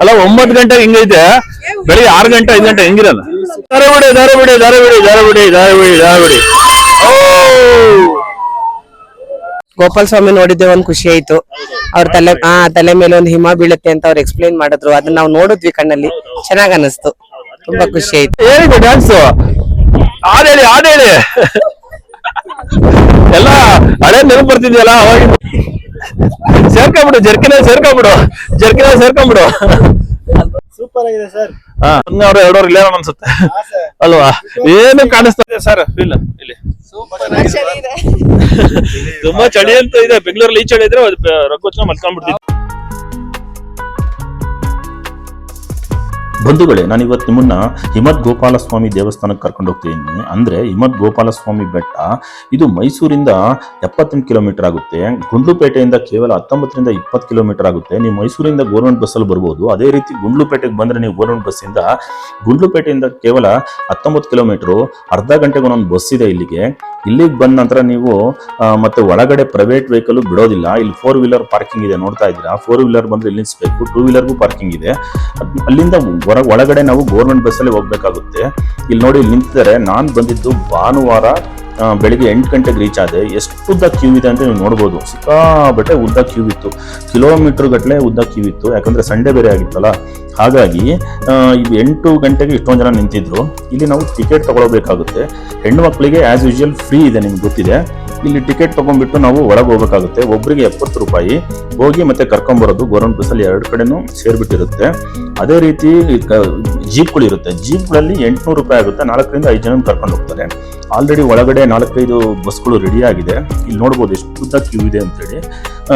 ಅಲ್ಲ ಒಂಬತ್ತು ಗಂಟೆ ಹಿಂಗೈತೆ ಬೆಳಿಗ್ಗೆ ಆರು ಗಂಟೆ ಐದು ಗಂಟೆ ಹೆಂಗಿರಲ್ಲ. ಬಿಡಿ ದಾರ ಬಿಡಿ ದಾರ ಬಿಡಿ ಓ! ಗೋಪಾಲ್ ಸ್ವಾಮಿ ನೋಡಿದ್ದೆ ಒಂದ್ ಖುಷಿ ಆಯ್ತು. ಅವ್ರ ತಲೆ ಹಾ ತಲೆ ಮೇಲೆ ಒಂದು ಹಿಮ ಬೀಳುತ್ತೆ ಅಂತ ಅವ್ರು ಎಕ್ಸ್ಪ್ಲೈನ್ ಮಾಡಿದ್ರು. ಅದನ್ನ ನಾವು ನೋಡಿದ್ವಿ ಕಣ್ಣಲ್ಲಿ. ಚೆನ್ನಾಗ್ ಅನಿಸ್ತು. ತುಂಬಾ ಖುಷಿ ಆಯ್ತು. ಡ್ಯಾನ್ಸ್ ಆದೇಳಿ ಹೇಳಿ. ಎಲ್ಲ ಹಳೆ ನೆನಪು ಬರ್ತಿದ್ಯಲ್ಲ ಅವಾಗ ಸೇರ್ಕೊಂಬಿಡು ಜರ್ಕಿನ ಸೇರ್ಕೊಂಬಿಡು ಜರ್ಕಿನ ಸೇರ್ಕೊಂಬಿಡು ಸೂಪರ್ ಆಗಿದೆ ಸರ್ ಹಾ ಅವ್ರು ಎರಡೂರು ಇಲ್ಲೇ ಅನ್ಸುತ್ತೆ. ಅಲ್ವಾ? ಏನು ಕಾಣಿಸ್ತಿದೆ ಸರ್ ಇಲ್ಲ. ಇಲ್ಲಿ ತುಂಬಾ ಚಳಿ ಅಂತ ಇದೆ. ಬೆಂಗಳೂರಲ್ಲಿ ಈ ಚಳಿ ಇದ್ರೆ ರಘುವಚನ ಮಲ್ಕೊಂಡ್ಬಿಡ್ತಿದ್ದೆ ಬಂಧುಗಳೇ, ನಾನು ಇವತ್ತು ನಿಮ್ಮನ್ನ ಹಿಮದ್ ಗೋಪಾಲಸ್ವಾಮಿ ದೇವಸ್ಥಾನಕ್ಕೆ ಕರ್ಕೊಂಡು ಹೋಗ್ತೀನಿ. ಅಂದ್ರೆ ಹಿಮದ್ ಗೋಪಾಲಸ್ವಾಮಿ ಬೆಟ್ಟ, ಇದು ಮೈಸೂರಿಂದ ಎಪ್ಪತ್ತೆಂಟು ಕಿಲೋಮೀಟರ್ ಆಗುತ್ತೆ. ಗುಂಡ್ಲುಪೇಟೆಯಿಂದ ಕೇವಲ ಹತ್ತೊಂಬತ್ತರಿಂದ ಇಪ್ಪತ್ತು ಕಿಲೋಮೀಟರ್ ಆಗುತ್ತೆ. ನೀವು ಮೈಸೂರಿಂದ ಗೋರ್ಮೆಂಟ್ ಬಸ್ಸಲ್ಲಿ ಬರ್ಬೋದು. ಅದೇ ರೀತಿ ಗುಂಡ್ಲುಪೇಟೆಗೆ ಬಂದ್ರೆ ನೀವು ಗೋರ್ಮೆಂಟ್ ಬಸ್ಸಿಂದ ಗುಂಡ್ಲುಪೇಟೆಯಿಂದ ಕೇವಲ ಹತ್ತೊಂಬತ್ತು ಕಿಲೋಮೀಟರ್, ಅರ್ಧ ಗಂಟೆಗೆ ಒಂದೊಂದು ಬಸ್ ಇದೆ ಇಲ್ಲಿಗೆ. ಇಲ್ಲಿಗೆ ಬಂದ ನಂತರ ನೀವು ಮತ್ತೆ ಒಳಗಡೆ ಪ್ರೈವೇಟ್ ವೆಹಿಕಲ್ ಬಿಡೋದಿಲ್ಲ. ಇಲ್ಲಿ ಫೋರ್ ವೀಲರ್ ಪಾರ್ಕಿಂಗ್ ಇದೆ, ನೋಡ್ತಾ ಇದ್ದೀರಾ? ಫೋರ್ ವೀಲರ್ ಬಂದ್ರೆ ಇಲ್ಲಿ ನಿಲ್ಲಿಸಬೇಕು ಟೂ ವೀಲರ್ಗೂ ಪಾರ್ಕಿಂಗ್ ಇದೆ. ಅಲ್ಲಿಂದ ಹೊರ, ಒಳಗಡೆ ನಾವು ಗೋರ್ಮೆಂಟ್ ಬಸ್ಸಲ್ಲಿ ಹೋಗ್ಬೇಕಾಗುತ್ತೆ. ಇಲ್ಲಿ ನೋಡಿ ಇಲ್ಲಿ ನಿಂತಿದ್ದಾರೆ. ನಾನು ಬಂದಿದ್ದು ಭಾನುವಾರ ಬೆಳಿಗ್ಗೆ ಎಂಟು ಗಂಟೆಗೆ ರೀಚ್ ಆದೆ. ಎಷ್ಟು ಉದ್ದ ಕ್ಯೂ ಇದೆ ಅಂತ ನೀವು ನೋಡ್ಬೋದು. ಸಿಕ್ಕಾಬಟ್ಟೆ ಉದ್ದ ಕ್ಯೂ ಇತ್ತು. ಕಿಲೋಮೀಟರ್ ಗಟ್ಟಲೆ ಉದ್ದ ಕ್ಯೂ ಇತ್ತು. ಯಾಕಂದ್ರೆ ಸಂಡೇ ಬೇರೆ ಆಗಿತ್ತಲ್ಲ. ಹಾಗಾಗಿ ಇದು ಎಂಟು ಗಂಟೆಗೆ ಇಷ್ಟೊಂದು ಜನ ನಿಂತಿದ್ರು. ಇಲ್ಲಿ ನಾವು ಟಿಕೆಟ್ ತಗೊಳ್ಬೇಕಾಗುತ್ತೆ. ಹೆಣ್ಣು ಮಕ್ಕಳಿಗೆ ಆಸ್ ಯೂಶುವಲ್ ಫ್ರೀ ಇದೆ ನಿಮ್ಗೆ ಗೊತ್ತಿದೆ. ಇಲ್ಲಿ ಟಿಕೆಟ್ ತಗೊಂಡ್ಬಿಟ್ಟು ನಾವು ಒಳಗೆ ಹೋಗಬೇಕಾಗುತ್ತೆ. ಒಬ್ಬರಿಗೆ ಎಪ್ಪತ್ತು ರೂಪಾಯಿ, ಹೋಗಿ ಮತ್ತೆ ಕರ್ಕೊಂಬರೋದು ಗೌರ್ಮೆಂಟ್ ಬಸ್ಸಲ್ಲಿ ಎರಡು ಕಡೆನೂ ಸೇರ್ಬಿಟ್ಟಿರುತ್ತೆ. ಅದೇ ರೀತಿ ಜೀಪ್ಗಳಿರುತ್ತೆ. ಜೀಪ್ಗಳಲ್ಲಿ ಎಂಟುನೂರು ರೂಪಾಯಿ ಆಗುತ್ತೆ. ನಾಲ್ಕರಿಂದ ಐದು ಜನ ಕರ್ಕೊಂಡು ಹೋಗ್ತಾರೆ. ಆಲ್ರೆಡಿ ಒಳಗಡೆ ನಾಲ್ಕೈದು ಬಸ್ಗಳು ರೆಡಿ ಆಗಿದೆ. ಇಲ್ಲಿ ನೋಡ್ಬೋದು ಎಷ್ಟು ಉದ್ದ ಕ್ಯೂ ಇದೆ ಅಂತೇಳಿ.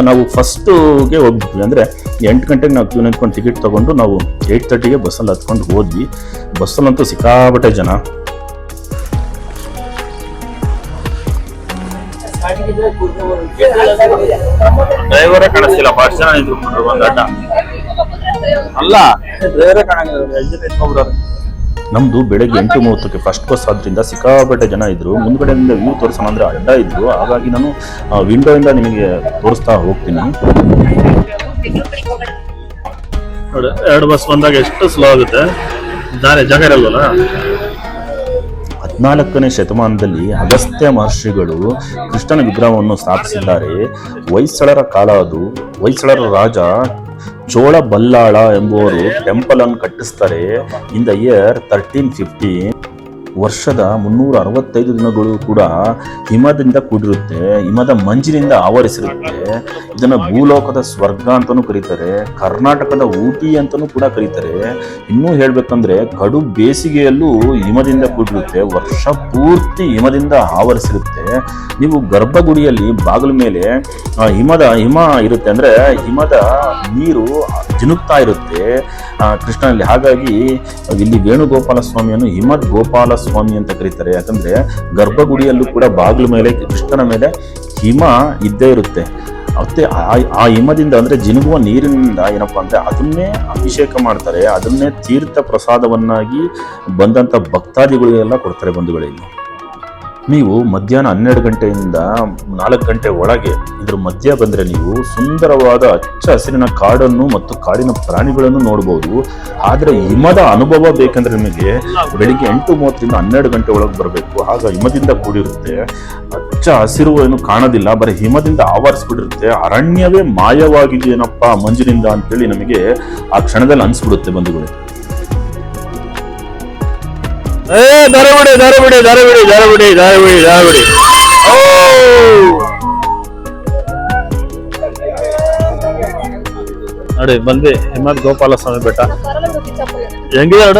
ನಾವು ಫಸ್ಟ್ಗೆ ಹೋಗ್ಬಿಟ್ವಿ. ಅಂದರೆ ಎಂಟು ಗಂಟೆಗೆ ನಾವು ಕ್ಯೂ ನಿಂತ್ಕೊಂಡು ಟಿಕೆಟ್ ತಗೊಂಡು ನಾವು ಏಯ್ಟ್ ತರ್ಟಿಗೆ ಬಸ್ಸಲ್ಲಿ ಹತ್ಕೊಂಡು ಹೋದ್ವಿ. ಬಸ್ಸಲ್ಲಂತೂ ಸಿಕ್ಕಾಬಟ್ಟೆ ಜನ. ಡ್ರೈವರೇ ಕಾಣಿಸ್ತಿಲ್ಲ ಫಸ್ಟ್ ಜನ ನಿಂತ್ಕೊಂಡ್ಬಿಟ್ರು ಒಂದ್ ಅಡ್ಡ. ಅಲ್ಲ ಡ್ರೈವರ್ ಕಾಣಂಗಿಲ್ಲ ಜನ ನಮ್ದು ಬೆಳಗ್ಗೆ ಎಂಟು ಮೂವತ್ತಕ್ಕೆ ಫಸ್ಟ್ ಬಸ್ ಆದ್ರಿಂದ ಸಿಕ್ಕಾಪಟ್ಟೆ ಜನ ಇದ್ರು. ಮುಂದ್ಗಡೆಯಿಂದ ವ್ಯೂ ತೋರಿಸೋಣ ಅಂದ್ರೆ ಅಡ್ಡ ಇದ್ರು. ಹಾಗಾಗಿ ನಾನು ವಿಂಡೋ ಇಂದ ನಿಮಗೆ ತೋರಿಸ್ತಾ ಹೋಗ್ತೀನಿ. ನೋಡಿ ಎರಡು ಬಸ್ ಬಂದಾಗ ಎಷ್ಟು ಸ್ಲೋ ಆಗುತ್ತೆ. ದಾರಿ ಜಾಗ ಇರಲ್ವಲ್ಲ? ಹದಿನಾಲ್ಕನೇ ಶತಮಾನದಲ್ಲಿ ಅಗಸ್ತ್ಯ ಮಹರ್ಷಿಗಳು ಕೃಷ್ಣನ ವಿಗ್ರಹವನ್ನು ಸ್ಥಾಪಿಸಿದ್ದಾರೆ. ಹೊಯ್ಸಳರ ಕಾಲ ಅದು. ಹೊಯ್ಸಳರ ರಾಜ ಚೋಳ ಬಲ್ಲಾಳ ಎಂಬುವರು ಟೆಂಪಲ್ ಅನ್ನು ಕಟ್ಟಿಸ್ತಾರೆ. In the year thirteen fifteen ವರ್ಷದ ಮುನ್ನೂರ ಅರವತ್ತೈದು ದಿನಗಳು ಕೂಡ ಹಿಮದಿಂದ ಕೂಡಿರುತ್ತೆ. ಹಿಮದ ಮಂಜಿನಿಂದ ಆವರಿಸಿರುತ್ತೆ. ಇದನ್ನು ಭೂಲೋಕದ ಸ್ವರ್ಗ ಅಂತಲೂ ಕರೀತಾರೆ. ಕರ್ನಾಟಕದ ಊಟಿ ಅಂತಲೂ ಕೂಡ ಕರೀತಾರೆ. ಇನ್ನೂ ಹೇಳಬೇಕಂದ್ರೆ ಕಡು ಬೇಸಿಗೆಯಲ್ಲೂ ಹಿಮದಿಂದ ಕೂಡಿರುತ್ತೆ. ವರ್ಷ ಪೂರ್ತಿ ಹಿಮದಿಂದ ಆವರಿಸಿರುತ್ತೆ. ನೀವು ಗರ್ಭಗುಡಿಯಲ್ಲಿ ಬಾಗಿಲ ಮೇಲೆ ಹಿಮದ ಹಿಮ ಇರುತ್ತೆ ಅಂದರೆ ಹಿಮದ ನೀರು ಜಿನುಗ್ತಾ ಇರುತ್ತೆ. ಕೃಷ್ಣನಲ್ಲಿ. ಹಾಗಾಗಿ, ಇಲ್ಲಿ ವೇಣುಗೋಪಾಲ ಸ್ವಾಮಿಯನ್ನು ಹಿಮದ್ ಗೋಪಾಲ ಸ್ವಾಮಿ ಅಂತ ಕರೀತಾರೆ. ಯಾಕಂದ್ರೆ, ಗರ್ಭಗುಡಿಯಲ್ಲೂ ಕೂಡ ಬಾಗಿಲು ಮೇಲೆ ಕೃಷ್ಣನ ಮೇಲೆ ಹಿಮ ಇದ್ದೇ ಇರುತ್ತೆ. ಮತ್ತೆ ಆ- ಹಿಮದಿಂದ ಅಂದ್ರೆ ಜಿನುಗುವ ನೀರಿನಿಂದ ಏನಪ್ಪಾ ಅಂದ್ರೆ ಅದನ್ನೇ ಅಭಿಷೇಕ ಮಾಡ್ತಾರೆ. ಅದನ್ನೇ ತೀರ್ಥ ಪ್ರಸಾದವನ್ನಾಗಿ ಬಂದಂತ ಭಕ್ತಾದಿಗಳಿಗೆಲ್ಲ ಕೊಡ್ತಾರೆ ಬಂಧುಗಳಲ್ಲಿ ನೀವು ಮಧ್ಯಾಹ್ನ ಹನ್ನೆರಡು ಗಂಟೆಯಿಂದ ನಾಲ್ಕು ಗಂಟೆ ಒಳಗೆ ಇದ್ರ ಮಧ್ಯ ಬಂದ್ರೆ ನೀವು ಸುಂದರವಾದ ಹಚ್ಚ ಹಸಿರಿನ ಕಾಡನ್ನು ಮತ್ತು ಕಾಡಿನ ಪ್ರಾಣಿಗಳನ್ನು ನೋಡಬಹುದು ಆದರೆ ಹಿಮದ ಅನುಭವ ಬೇಕಂದ್ರೆ ನಿಮಗೆ ಬೆಳಿಗ್ಗೆ ಎಂಟು ಮೂವತ್ತರಿಂದ ಹನ್ನೆರಡು ಗಂಟೆ ಒಳಗೆ ಬರಬೇಕು. ಆಗ ಹಿಮದಿಂದ ಕೂಡಿರುತ್ತೆ. ಹಚ್ಚ ಹಸಿರು ಏನು ಕಾಣೋದಿಲ್ಲ. ಬರೀ ಹಿಮದಿಂದ ಆವರಿಸ್ಬಿಟ್ಟಿರುತ್ತೆ ಅರಣ್ಯವೇ ಮಾಯವಾಗಿದೆಯೇನಪ್ಪ ಮಂಜಿನಿಂದ ಅಂತೇಳಿ ನಮಗೆ ಆ ಕ್ಷಣದಲ್ಲಿ ಅನಿಸ್ಬಿಡುತ್ತೆ ಬಂಧುಗಳು. ಏ ದಾರ ಬಿಡಿ ದಾರ ಬಿಡಿ ದಾರ ಬಿಡಿ ದಾರ ಬಿಡಿ ದಾರ ಬಿಡಿ ದಾರ ಬಿಡಿ ಓ! ನೋಡಿ, ಬಂದ್ವಿ. ಹಿಮತ್ ಗೋಪಾಲ ಸ್ವಾಮಿ ಬೆಟ್ಟ. ಹೆಂಗಿದೆ ನೋಡ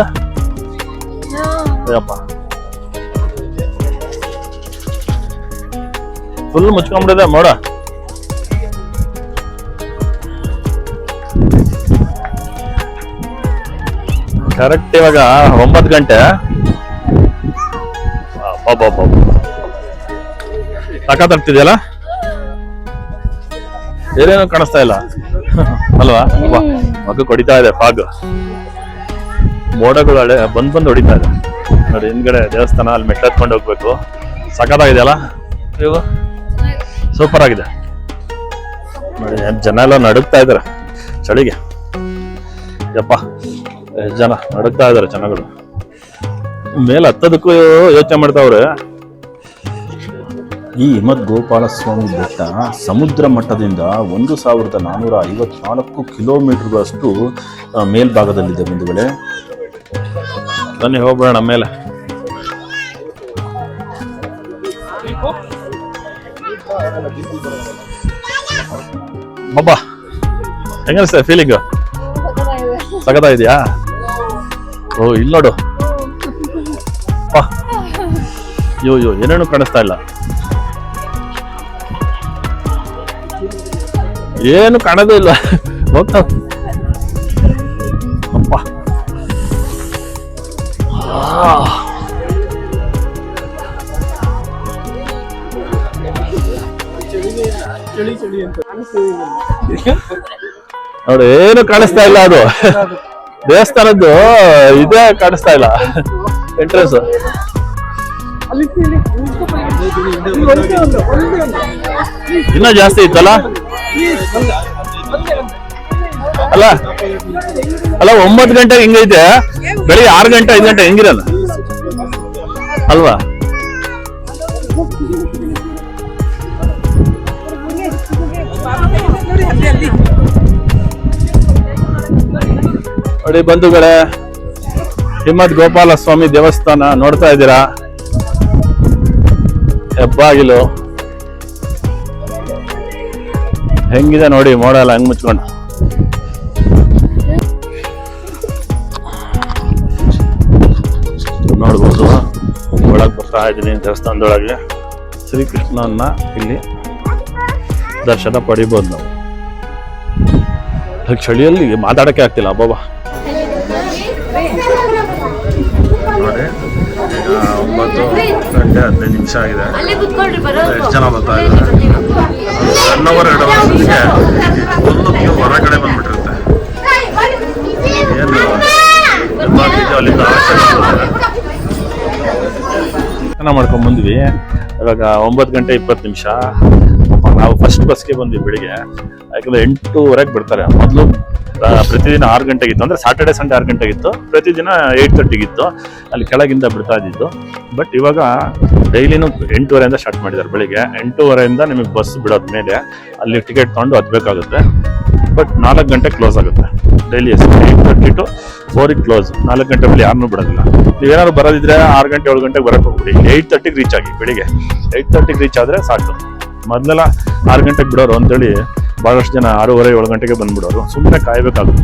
ಫುಲ್ ಮುಚ್ಕೊಂಡ್ಬಿಡಿದೆ ಮೋಡ. ಕರೆಕ್ಟ್ ಇವಾಗ ಒಂಬತ್ತು ಗಂಟೆ. ಸಖತ್ತಾಗ್ತಿದೆಯಲ್ಲ ಏನೇನು ಕಾಣಿಸ್ತಾ ಇಲ್ಲ. ಅಲ್ವಾ? ಮಗು ಹೊಡಿತಾ ಇದೆ ಫಾಗ್ ಮೋಡಗಳು ಹಳೆ, ಬಂದ್ ಬಂದ್ ಹೊಡಿತಾ ಇದೆ. ನೋಡಿ, ಹಿಂದ್ಗಡೆ ದೇವಸ್ಥಾನ, ಅಲ್ಲಿ ಮೆಟ್ಲ ಹತ್ಕೊಂಡು ಹೋಗ್ಬೇಕು. ಸಖತ್ತಾಗಿದೆಯಲ್ಲ? ನೀವು? ಸೂಪರ್ ಆಗಿದೆ. ನೋಡಿ ಜನ ಎಲ್ಲ ನಡುಗ್ತಾ ಇದಾರೆ. ಚಳಿಗೆ. ಯಪ್ಪ ಜನ ನಡುಕ್ತಾ ಇದಾರೆ ಜನಗಳು. ಮೇಲೆ ಹತ್ತದಕ್ಕೂ ಯೋಚನೆ ಮಾಡ್ತಾವ್ರೆ. ಈ ಹಿಮದ್ ಗೋಪಾಲಸ್ವಾಮಿ ಬೆಟ್ಟ ಸಮುದ್ರ ಮಟ್ಟದಿಂದ ಒಂದು ಸಾವಿರದ ನಾನ್ನೂರ ಐವತ್ನಾಲ್ಕು ಕಿಲೋಮೀಟರ್ಗಳಷ್ಟು ಮೇಲ್ಭಾಗದಲ್ಲಿದೆ ಮೇಲ್ಭಾಗದಲ್ಲಿದೆ ವೇಳೆ ಬನ್ನಿ ಹೋಗ್ಬೇಡ ಮೇಲೆ. ಬಾಬಾ ಸರ್ ಫೀಲಿಂಗ್ ಇದೆಯಾ ಓ ಇಲ್ಲ ನೋಡು. ಅಯ್ಯೋ ಯೋ ಏನೇನು ಕಾಣಿಸ್ತಾ ಇಲ್ಲ. ಏನು ಕಾಣದೇ ಇಲ್ಲ. ಹೋಗ್ತಾ ಅಪ್ಪ. ನೋಡಿ, ಏನು ಕಾಣಿಸ್ತಾ ಇಲ್ಲ ಅದು. ದೇವಸ್ಥಾನದ್ದು, ಇದೇ ಕಾಣಿಸ್ತಾ ಇಲ್ಲ. ಎಂಟ್ರೆನ್ಸ್ ಇನ್ನ ಜಾಸ್ತಿ ಇತ್ತಲ್ಲ? ಅಲ್ಲ ಅಲ್ಲ ಒಂಬತ್ತು ಗಂಟೆಗೆ ಹಿಂಗೈತೆ. ಬೆಳಿಗ್ಗೆ ಆರು ಗಂಟೆ ಐದು ಗಂಟೆ ಹೆಂಗಿರಲ್ಲ? ಅಲ್ವಾ? ನೋಡಿ ಬಂಧುಗಳೇ. ಹಿಮ್ಮತ್ ಗೋಪಾಲ ಸ್ವಾಮಿ ದೇವಸ್ಥಾನ ನೋಡ್ತಾ ಇದ್ದೀರಾ? ಹೆಬ್ಬಾಗಿಲು. ಹೆಂಗಿದೆ ನೋಡಿ ಮೋಡ ಎಲ್ಲ ಹೆಂಗ್ ಮುಚ್ಕೊಂಡು. ನೋಡ್ಬೋದು. ಒಳಗೆ ಬರ್ತಾ ಇದ್ದೀನಿ ದೇವಸ್ಥಾನದೊಳಗೆ. ಶ್ರೀಕೃಷ್ಣನ ಇಲ್ಲಿ ದರ್ಶನ ಪಡಿಬೋದು ನಾವು. ಚಳಿಯಲ್ಲಿ ಮಾತಾಡೋಕೆ ಆಗ್ತಿಲ್ಲ, ಅಬ್ಬಬ್ಬ ನೋಡಿ ಈಗ ಒಂಬತ್ತು ಗಂಟೆ ಹದಿನೈದು ನಿಮಿಷ ಆಗಿದೆ. ಅಲ್ಲೇ ಕುತ್ಕೊಳ್ರಿ ಬರೋದು. ಎಷ್ಟು ಜನ ಬರ್ತಾ ಇದ್ದಾರೆ? ಒನ್ ಅವರ್ ಎರಡು ಅವರ್ಸ್ಗೆ ಫುಲ್ಲು ಕ್ಯೂ ಹೊರಗಡೆ ಬಂದ್ಬಿಟ್ಟಿರುತ್ತೆ. ಏನು? ಎಲ್ಲ ಬೀಜ ಅಲ್ಲಿಂದ ಆಚೆ ಬರ್ತಾರೆ. ಮಾಡ್ಕೊಂಡ್ ಬಂದ್ವಿ. ಇವಾಗ ಒಂಬತ್ತು ಗಂಟೆ ಇಪ್ಪತ್ತು ನಿಮಿಷ. ನಾವು ಫಸ್ಟ್ ಬಸ್ಗೆ ಬಂದ್ವಿ ಬೆಳಿಗ್ಗೆ. ಯಾಕಂದ್ರೆ ಎಂಟೂವರೆಗೆ ಬಿಡ್ತಾರೆ. ಮೊದಲು ಪ್ರತಿದಿನ ಆರು ಗಂಟೆಗಿತ್ತು. ಅಂದರೆ ಸಾಟರ್ಡೆ ಸಂಡೇ ಆರು ಗಂಟೆಗಿತ್ತು. ಪ್ರತಿದಿನ ಏಯ್ಟ್ ತರ್ಟಿಗಿತ್ತು ಅಲ್ಲಿ ಕೆಳಗಿಂದ ಬಿಡ್ತಾ ಇದ್ದಿದ್ದು. ಬಟ್ ಇವಾಗ ಡೈಲಿನೂ ಎಂಟೂವರೆಯಿಂದ ಸ್ಟಾರ್ಟ್ ಮಾಡಿದ್ದಾರೆ ಬೆಳಿಗ್ಗೆ. ಎಂಟೂವರೆಯಿಂದ ನಿಮಗೆ ಬಸ್ ಬಿಡೋದ ಮೇಲೆ ಅಲ್ಲಿ ಟಿಕೆಟ್ ತೊಗೊಂಡು ಹತ್ಬೇಕಾಗುತ್ತೆ. ಬಟ್ ನಾಲ್ಕು ಗಂಟೆ ಕ್ಲೋಸ್ ಆಗುತ್ತೆ. ಡೈಲಿ ಏಯ್ಟ್ ತರ್ಟಿ ಟು ಫೋರಿಗೆ ಕ್ಲೋಸ್ ನಾಲ್ಕು ಗಂಟೆ ಮೇಲೆ ಯಾರನ್ನೂ ಬಿಡೋದಿಲ್ಲ. ನೀವೇನಾದ್ರು ಬರೋದಿದ್ರೆ ಆರು ಗಂಟೆ, ಏಳು ಗಂಟೆಗೆ ಬರಕ್ಕೆ ಹೋಗ್ಬಿಡಿ. ಏಯ್ಟ್ ತರ್ಟಿಗೆ ರೀಚ್ ಆಗಿ ಬೆಳಿಗ್ಗೆ. ಏಯ್ಟ್ ತರ್ಟಿಗೆ ರೀಚ್ ಆದರೆ ಸಾಕು. ಮೊದಲೆಲ್ಲ ಆರು ಗಂಟೆಗೆ ಬಿಡೋರು ಅಂತೇಳಿ ಭಾಳಷ್ಟು ಜನ ಆರೂವರೆ, ಏಳು ಗಂಟೆಗೆ ಬಂದ್ಬಿಡೋರು. ಸುಮ್ಮನೆ ಕಾಯಬೇಕಾಗುತ್ತೆ.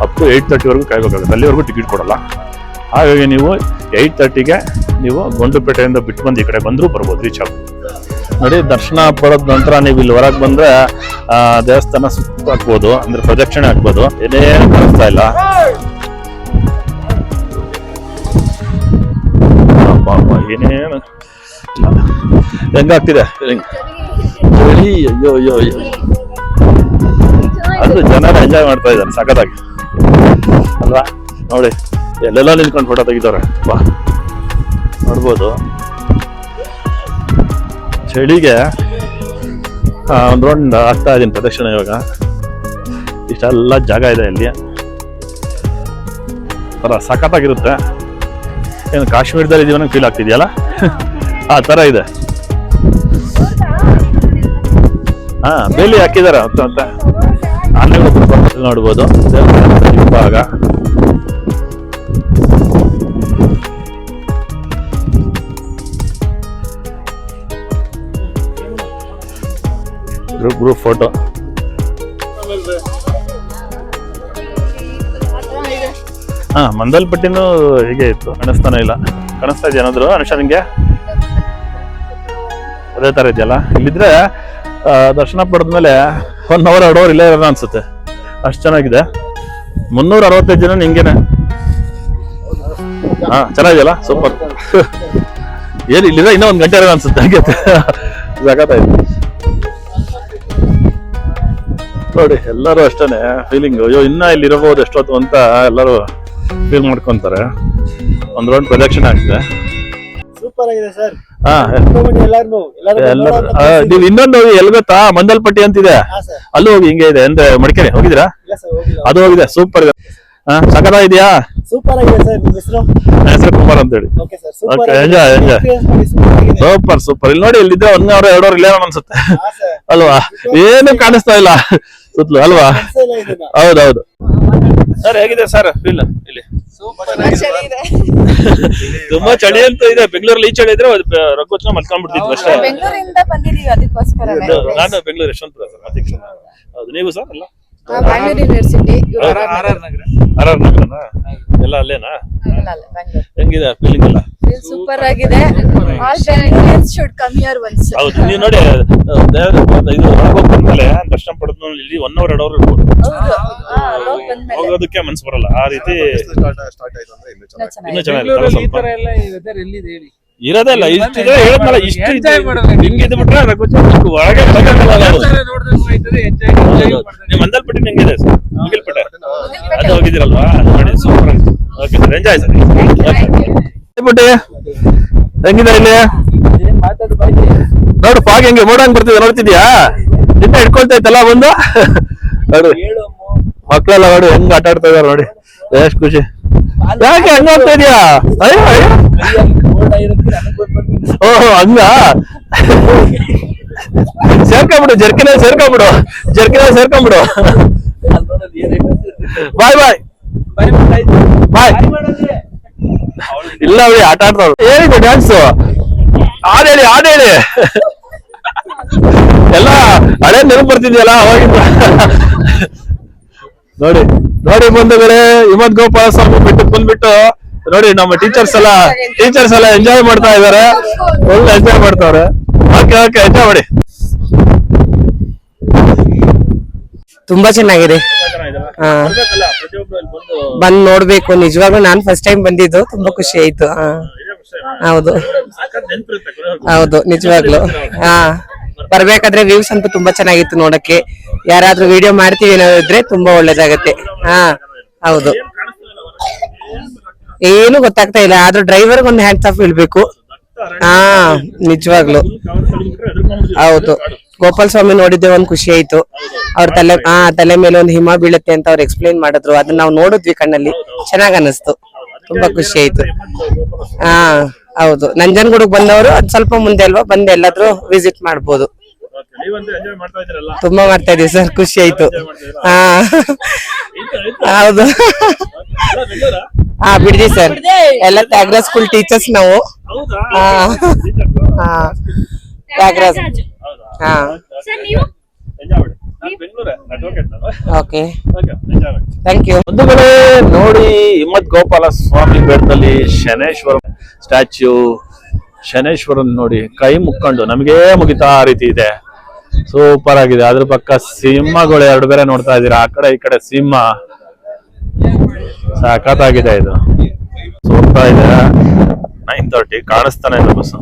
ಅಪ್ ಟು ಏಯ್ಟ್ ತರ್ಟಿವರೆಗೂ ಕಾಯಬೇಕಾಗುತ್ತೆ. ಅಲ್ಲಿವರೆಗೂ ಟಿಕೆಟ್ ಕೊಡಲ್ಲ. ಹಾಗಾಗಿ ನೀವು ಏಯ್ಟ್ ತರ್ಟಿಗೆ ನೀವು ಗುಂಡ್ಲುಪೇಟೆಯಿಂದ ಬಿಟ್ಟು ಬಂದು ಈ ಕಡೆ ಬಂದರೂ ಬರ್ಬೋದು ರೀಚ್ ಆಗ್ಬೋದು ನೋಡಿ, ದರ್ಶನ ಪಡೆದ ನಂತರ ನೀವು ಇಲ್ಲಿ ಹೊರಗೆ ಬಂದರೆ ದೇವಸ್ಥಾನ ಸುತ್ತ ಹಾಕ್ಬೋದು, ಅಂದರೆ ಪ್ರದಕ್ಷಿಣೆ ಹಾಕ್ಬೋದು. ಏನೇನು ಕಾಣಿಸ್ತಾ ಇಲ್ಲ. ಏನೇನು. ಹೆಂಗಾಗ್ತಿದೆ? ಹೆಂಗ್- ಅಯ್ಯೋ ಅಯ್ಯೋ ಅಯ್ಯೋ. ಅದು ಜನರು ಎಂಜಾಯ್ ಮಾಡ್ತಾ ಇದ್ದಾರೆ, ಸಖತ್ತಾಗಿ. ಅಲ್ವಾ? ನೋಡಿ, ಎಲ್ಲೆಲ್ಲ ನಿಂತ್ಕೊಂಡು ಫೋಟೋ ತೆಗಿತಾರೆ. ಬಾ. ನೋಡ್ಬೋದು. ಚಳಿಗೆ ಒಂದು ರೌಂಡ್ ಆಗ್ತಾ ಇದ್ದೀನಿ ಪ್ರದಕ್ಷಿಣೆ ಇವಾಗ. ಇಷ್ಟೆಲ್ಲ ಜಾಗ ಇದೆ ಇಲ್ಲಿ. ಥರ ಸಖತ್ತಾಗಿರುತ್ತೆ. ಏನು, ಕಾಶ್ಮೀರದಲ್ಲಿ ಇದೀವನ ಫೀಲ್ ಆಗ್ತಿದೆಯಲ್ಲ? ಆ ಥರ ಇದೆ. ಹಾಂ, ಬೇಲಿ ಹಾಕಿದ್ದಾರೆ ಅಂತ. ಆನೆಗಳು ನೋಡಬಹುದು ನೋಡ್ಬೋದು. ಹಿಂಭಾಗ ಗ್ರೂಪ್ ಗ್ರೂಪ್ ಫೋಟೋ. ಹಾ ಮಂದಲ್ಪಟ್ಟಿನೂ ಹೀಗೆ ಇತ್ತು. ಕಾಣಿಸ್ತಾನೆ ಇಲ್ಲ. ಕಾಣಿಸ್ತಾ ಇದೆಯಾ ಏನಾದ್ರು? ಅನುಷಾ, ನಿಂಗೆ? ಅದೇ ತರ ಇದೆಯಲ್ಲ? ಇಲ್ಲಿದ್ರೆ ದರ್ಶನ ಪಡೆದ್ಮೇಲೆ ಒನ್ ಅವರ್ ಎರಡು ಅವರ್ ಇಲ್ಲೇ ಇರೋಣ ಅನ್ಸುತ್ತೆ. ಅಷ್ಟು ಚೆನ್ನಾಗಿದೆ. ಮುನ್ನೂರ ಅರವತ್ತೈದು ಜನ ಹಿಂಗೇನೆ ಹಾ, ಚೆನ್ನಾಗಿದೆಯಲ್ಲ? ಸೂಪರ್ ಏನು ಇಲ್ಲಿದೆ ಇನ್ನೂ ಒಂದು ಗಂಟೆ ಇರೋಣ ಅನ್ಸುತ್ತೆ, ಹಂಗೆ ಜಗತ್ತಾಯ್ತು ನೋಡಿ, ಎಲ್ಲರೂ ಅಷ್ಟೇನೆ ಫೀಲಿಂಗ್ ಅಯ್ಯೋ, ಇನ್ನ ಇಲ್ಲಿ ಇರಬಹುದು ಎಷ್ಟೊತ್ತು ಅಂತ ಎಲ್ಲರೂ ಫೀಲ್ ಮಾಡ್ಕೊಂತಾರೆ. ಒಂದ್ ರೌಂಡ್ ಪ್ರೊಜೆಕ್ಷನ್ ಆಗ್ತದೆ. ಸೂಪರ್ ಆಗಿದೆ ಸರ್ ನೀವು ಇನ್ನೊಂದು ಎಲ್ಲಿ ಗೊತ್ತಾ? ಮಂದಲ್ಪಟ್ಟಿ ಅಂತಿದೆ. ಅಲ್ಲೂ ಹೋಗಿ ಹಿಂಗೆ ಇದೆ. ಅಂದ್ರೆ ಮಡಿಕೇರಿ ಹೋಗಿದ್ದೀರಾ? ಅದು ಹೋಗಿದೆ. ಸೂಪರ್ ಇದೆ. ಸಕದ ಇದೆಯಾ? ಸೂಪರ್ ಆಗಿದೆ ಸರ್. ಹೆಸರು? ನನ್ನ ಹೆಸರು ಕುಮಾರ್ ಅಂತ ಹೇಳಿ. Okay sir. Super enjoy, enjoy. Super super ಇಲ್ಲಿ ನೋಡಿ ಇಲ್ಲಿದ್ರೆ ಒಂದ್ ಅವರ್ ಎರಡು ಅವರ್ ಇಲ್ಲೇನೋ ಅನ್ಸುತ್ತೆ. ಅಲ್ವಾ? ಏನು ಕಾಣಿಸ್ತಾ ಇಲ್ಲ. ಸುತ್ತಲೂ ಅಲ್ವಾ? ಹೌದೌದು. ಸರ್ ಹೇಗಿದೆ ಸರ್? ಫೀಲ್ ಇಲ್ಲಿ. ತುಂಬಾ ಚಳಿ ಅಂತ ಇದೆ. ಬೆಂಗಳೂರಲ್ಲಿ ಈ ಚಳಿ ಇದ್ರೆ ರಕ್ಕೋಚನ ಮಲ್ಕೊಂಡ್ಬಿಡ್ತಿದ್ವಿ ಅಷ್ಟೇ. ಬೆಂಗಳೂರಿಂದ ಬಂದಿದೀವಿ ಅದಕ್ಕೋಸ್ಕರನೇ. ನಾನು ಬೆಂಗಳೂರು ಯಶವಂತಪುರ ಸರ್ ಅಧ್ಯಕ್ಷ. ಹೌದು ನೀವು ಸರ್ ಅಲ್ಲ? ಬ್ಯಾಂಗ್ಳೂರ್ ಯೂನಿವರ್ಸಿಟಿ ಆರ್ ಆರ್ ನಗರನಾ? ಎಲ್ಲ ಅಲ್ಲೇನಾ? ಹೆಂಗಿದೆ ಫೀಲಿಂಗ್ ಎಲ್ಲ? ಸೂಪರ್ ಆಗಿದೆ. All should come here once ಹೌದು ನೀವು ನೋಡಿ ದೇವ್ರ ಇದು ಬಂದ್ಮೇಲೆ ದರ್ಶನ ಪಡೆದ ಇಲ್ಲಿ ಒನ್ ಅವರ್ ಎರಡು ಅವರ್ ಇರ್ಬೋದು. ಹೋಗೋದಕ್ಕೆ ಮನ್ಸು ಬರಲ್ಲ. ಆ ರೀತಿ ಸ್ಟಾರ್ಟ್ ಆಯ್ತು ಅಂದ್ರೆ ಇನ್ನೂ ಇನ್ನೂ ಚೆನ್ನಾಗಿ. ಇನ್ನೂ ಚೆನ್ನಾಗಿದೆ ಚೆನ್ನಾಗಿರುತ್ತೆ ಸ್ವಲ್ಪ. ಎಲ್ಲ ವೆದರ್ ಎಲ್ಲಿದೆ ಹೇಳಿ. ಇರೋದೇ ಇಲ್ಲ. ಇಷ್ಟಿದೆ ಹೇಳಿದ್ನಲ್ಲ ಇಷ್ಟು. ಹಿಂಗಿದ್ ಬಿಟ್ರೆ ಒಳಗೆ ಒಳಗಾಗಲ್ಲ ನಾವು. ಮಂದಲ್ಪಟ್ಟಿ ಹೆಂಗಿದೆ ಸರ್. ಮುಗಿಲ್ಪಟ್ಟೆ. ಅದು ಹೋಗಿದಿರಲ್ವಾ ನೋಡಿ super okay sir enjoy sir ಪುಟ್ಟಿ. ಹೆಂಗಿದೆ ಇಲ್ಲಿ? ನೋಡು ಪಾಗ್ ಹೆಂಗೆ? ಮೋಡ ಹಂಗ್ ಬರ್ತಿದೆ. ನೋಡ್ತಿದ್ಯಾ ನಿನ್ನೆ ಹಿಡ್ಕೊಳ್ತಾ ಇತ್ತಲ್ಲ ಬಂದು? ನೋಡಿ. ಮಕ್ಕಳೆಲ್ಲ ನೋಡಿ ಹೆಂಗ್ ಆಟ ಆಡ್ತಾ ಇದಾರೆ ನೋಡಿ. ಎಷ್ಟು ಖುಷಿ. ಯಾಕೆ ಹಂಗ ಆಗ್ತಾ ಇದೆಯಾ? ಓಹೋ ಹಂಗ? ಸೇರ್ಕೊಂಬಿಡು, ಜರ್ಕಿನ ಸೇರ್ಕೊಂಬಿಡು. ಜರ್ಕಿನ ಸೇರ್ಕೊಂಬಿಡು. ಬಾಯ್ ಬಾಯ್. ಬಾಯ್. ಇಲ್ಲ ಆಟ ಆಡ್ತಾವ್ ಹೇಳಿದ್ದು ಡ್ಯಾನ್ಸ್ ಹಾಡ್ ಹೇಳಿ ಹಾಡ್ ಹೇಳಿ. ಹಳೆ ನೆನಪು ಬರ್ತಿದ್ಯಲ್ಲ ಅವಾಗಿಂದ. ನೋಡಿ ನೋಡಿ ಬಂಧುಗಳೇ ಹಿಮಂತ್ ಗೋಪಾಲ ಸ್ವಾಮಿ ಬಿಟ್ಟು ಬಂದ್ಬಿಟ್ಟು ನೋಡಿ ನಮ್ಮ ಟೀಚರ್ಸ್ ಎಲ್ಲ ಟೀಚರ್ಸ್ ಎಲ್ಲ ಎಂಜಾಯ್ ಮಾಡ್ತಾ ಇದಾರೆ. ಒಳ್ಳೆ ಎಂಜಾಯ್ ಮಾಡ್ತಾವ್ರೆ. ಓಕೆ ಓಕೆ ಎಂಜಾಯ್ ಮಾಡಿ. ತುಂಬಾ ಚೆನ್ನಾಗಿದೆ. ಹಾ. ಬಂದ್ ನೋಡ್ಬೇಕು ನಿಜವಾಗ್ಲೂ ನಾನ್ ಫಸ್ಟ್ ಟೈಮ್ ಬಂದಿದ್ದು ತುಂಬಾ ಖುಷಿ ಆಯ್ತು. ಹೌದು. ಹೌದು ನಿಜವಾಗ್ಲು. ಹಾ. ಬರ್ಬೇಕಾದ್ರೆ ವ್ಯೂಸ್ ಅಂತೂ ತುಂಬಾ ಚೆನ್ನಾಗಿತ್ತು ನೋಡಕ್ಕೆ. ಯಾರಾದ್ರೂ ವಿಡಿಯೋ ಮಾಡ್ತೀವಿ ಏನಾದ್ರು ಇದ್ರೆ ತುಂಬಾ ಒಳ್ಳೇದಾಗತ್ತೆ. ಹಾ, ಹೌದು. ಏನು ಗೊತ್ತಾಗ್ತಾ ಇಲ್ಲ, ಆದ್ರೂ ಡ್ರೈವರ್ ಒಂದು ಹ್ಯಾಂಡ್ಸ್ ಆಫ್ ಇಳ್ಬೇಕು ಹಾ, ನಿಜವಾಗ್ಲು. ಹೌದು. ಗೋಪಾಲ್ ಸ್ವಾಮಿ ನೋಡಿದ್ದೆ, ಒಂದ್ ಖುಷಿ ಆಯ್ತು. ಅವ್ರ ತಲೆ, ಹಾ, ತಲೆ ಮೇಲೆ ಒಂದು ಹಿಮ ಬೀಳುತ್ತೆ ಅಂತ ಅವ್ರು ಎಕ್ಸ್ಪ್ಲೈನ್ ಮಾಡಿದ್ರು. ಅದನ್ನ ನಾವು ನೋಡಿದ್ವಿ ಕಣ್ಣಲ್ಲಿ. ಚೆನ್ನಾಗ್ ಅನಿಸ್ತು ತುಂಬಾ ಖುಷಿ ಆಯ್ತು. ಹಾ, ಹೌದು. ನಂಜನಗೂಡಿಗೆ ಬಂದವರು ಅದ್ ಸ್ವಲ್ಪ ಮುಂದೆ ಅಲ್ವಾ, ಬಂದ್ ಎಲ್ಲಾದ್ರೂ ವಿಸಿಟ್ ಮಾಡ್ಬೋದು. ತುಂಬಾ ಮಾಡ್ತಾ ಇದೀವಿ ಸರ್ ಖುಷಿ ಆಯ್ತು. ಹಾ. ಹೌದು. ಹಾ ಬಿಡ್ದಿ ಸರ್. ಎಲ್ಲ ತ್ಯಾಗರಾಜ್ ಸ್ಕೂಲ್ ಟೀಚರ್ಸ್ ನಾವು. ಹಾ. ಹಾ. ತ್ಯಾಗರಾಜ್. ಹಾ. ಓಕೆ. ಥ್ಯಾಂಕ್ ಯು ಬಂಧುಗಳೇ ನೋಡಿ ಹಿಮ್ಮತ್ ಗೋಪಾಲ ಸ್ವಾಮಿ ಬೆಟ್ಟದಲ್ಲಿ ಶನೇಶ್ವರ ಸ್ಟ್ಯಾಚ್ಯೂ ಶನೇಶ್ವರನ್ ನೋಡಿ ಕೈ ಮುಕ್ಕೊಂಡು ನಮಗೇ ಮುಗಿತಾ ಆ ರೀತಿ ಇದೆ. ಸೂಪರ್ ಆಗಿದೆ ಅದ್ರ ಪಕ್ಕ ಸಿಂಹಗಳು ಎರಡು ಬೇರೆ ನೋಡ್ತಾ ಇದೀರಾ ಆ ಕಡೆ ಈ ಕಡೆ ಸಿಂಹ ಸಖತ್ತಾಗಿದೆ ಇದು ಹೋಗ್ತಾ ಇದೆ ನೈನ್ ತರ್ಟಿ ಕಾಣಿಸ್ತಾನೆ ಇಲ್ಲ ಬಸ್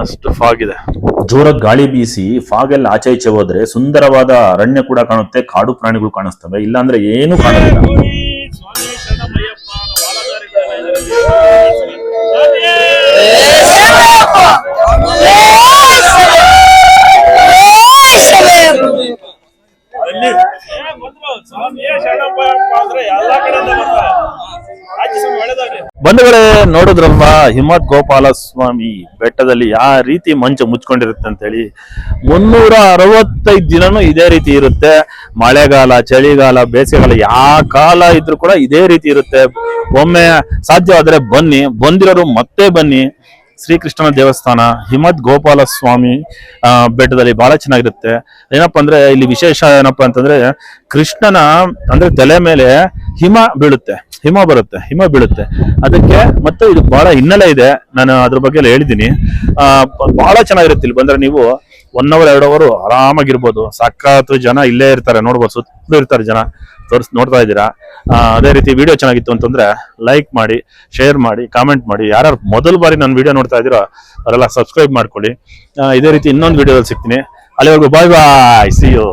ಅಷ್ಟು ಫಾಗ್ ಇದೆ ಜೋರಾಗಿ ಗಾಳಿ ಬೀಸಿ ಫಾಗ್ ಎಲ್ಲ ಆಚೆ ಈಚೆ ಹೋದ್ರೆ ಸುಂದರವಾದ ಅರಣ್ಯ ಕೂಡ ಕಾಣುತ್ತೆ ಕಾಡು ಪ್ರಾಣಿಗಳು ಕಾಣಿಸ್ತವೆ ಇಲ್ಲಾಂದ್ರೆ ಏನು ಕಾಣೋದಿಲ್ಲ ಬಂಧುಗಳೇ, ನೋಡಿದ್ರಲ್ವ? ಹಿಮತ್ ಗೋಪಾಲ ಸ್ವಾಮಿ ಬೆಟ್ಟದಲ್ಲಿ ಯಾವ ರೀತಿ ಮಂಚ ಮುಚ್ಕೊಂಡಿರುತ್ತೆ ಅಂತ ಹೇಳಿ ಮುನ್ನೂರ ಅರವತ್ತೈದು ದಿನನೂ ಇದೇ ರೀತಿ ಇರುತ್ತೆ. ಮಳೆಗಾಲ, ಚಳಿಗಾಲ, ಬೇಸಿಗೆಗಾಲ ಯಾವ ಕಾಲ ಇದ್ರೂ ಕೂಡ ಇದೇ ರೀತಿ ಇರುತ್ತೆ. ಒಮ್ಮೆ ಸಾಧ್ಯವಾದ್ರೆ ಬನ್ನಿ. ಬಂದಿರೋರು ಮತ್ತೆ ಬನ್ನಿ. ಶ್ರೀಕೃಷ್ಣನ ದೇವಸ್ಥಾನ, ಹಿಮತ್ ಗೋಪಾಲ ಸ್ವಾಮಿ ಬೆಟ್ಟದಲ್ಲಿ ಬಹಳ ಚೆನ್ನಾಗಿರುತ್ತೆ. ಏನಪ್ಪ ಅಂದ್ರೆ, ಇಲ್ಲಿ ವಿಶೇಷ ಏನಪ್ಪಾ ಅಂತಂದ್ರೆ, ಕೃಷ್ಣನ ಅಂದ್ರೆ ತಲೆ ಮೇಲೆ ಹಿಮ ಬೀಳುತ್ತೆ. ಹಿಮ ಬರುತ್ತೆ, ಹಿಮ ಬೀಳುತ್ತೆ. ಅದಕ್ಕೆ ಮತ್ತೆ ಇದು ಬಹಳ ಹಿನ್ನೆಲೆ ಇದೆ. ನಾನು ಅದ್ರ ಬಗ್ಗೆ ಎಲ್ಲ ಹೇಳಿದ್ದೀನಿ. ಬಹಳ ಚೆನ್ನಾಗಿರುತ್ತೆ ಇಲ್ಲಿ ಬಂದ್ರೆ ನೀವು ಒನ್ ಅವರ್ ಎರಡು ಅವರು ಆರಾಮಾಗಿರ್ಬೋದು. ಸಾಕಾತು ಜನ ಇಲ್ಲೇ ಇರ್ತಾರೆ, ನೋಡ್ಬೋದು, ಸುತ್ತಲೂ ಇರ್ತಾರೆ ಜನ. ತೋರಿಸ್, ನೋಡ್ತಾ ಇದ್ದೀರಾ? ಅದೇ ರೀತಿ ವಿಡಿಯೋ ಚೆನ್ನಾಗಿತ್ತು ಅಂತಂದ್ರೆ ಲೈಕ್ ಮಾಡಿ ಶೇರ್ ಮಾಡಿ ಕಾಮೆಂಟ್ ಮಾಡಿ. ಯಾರು ಮೊದಲ ಬಾರಿ ನನ್ನ ವಿಡಿಯೋ ನೋಡ್ತಾ ಇದ್ದೀರೋ ಅವರೆಲ್ಲ ಸಬ್ಸ್ಕ್ರೈಬ್ ಮಾಡ್ಕೊಳ್ಳಿ. ಇದೇ ರೀತಿ ಇನ್ನೊಂದು ವಿಡಿಯೋದಲ್ಲಿ ಸಿಗ್ತೀನಿ. ಅಲ್ಲಿವರೆಗೂ ಬಾಯ್ ಬಾಯ್ ಸಿ ಯು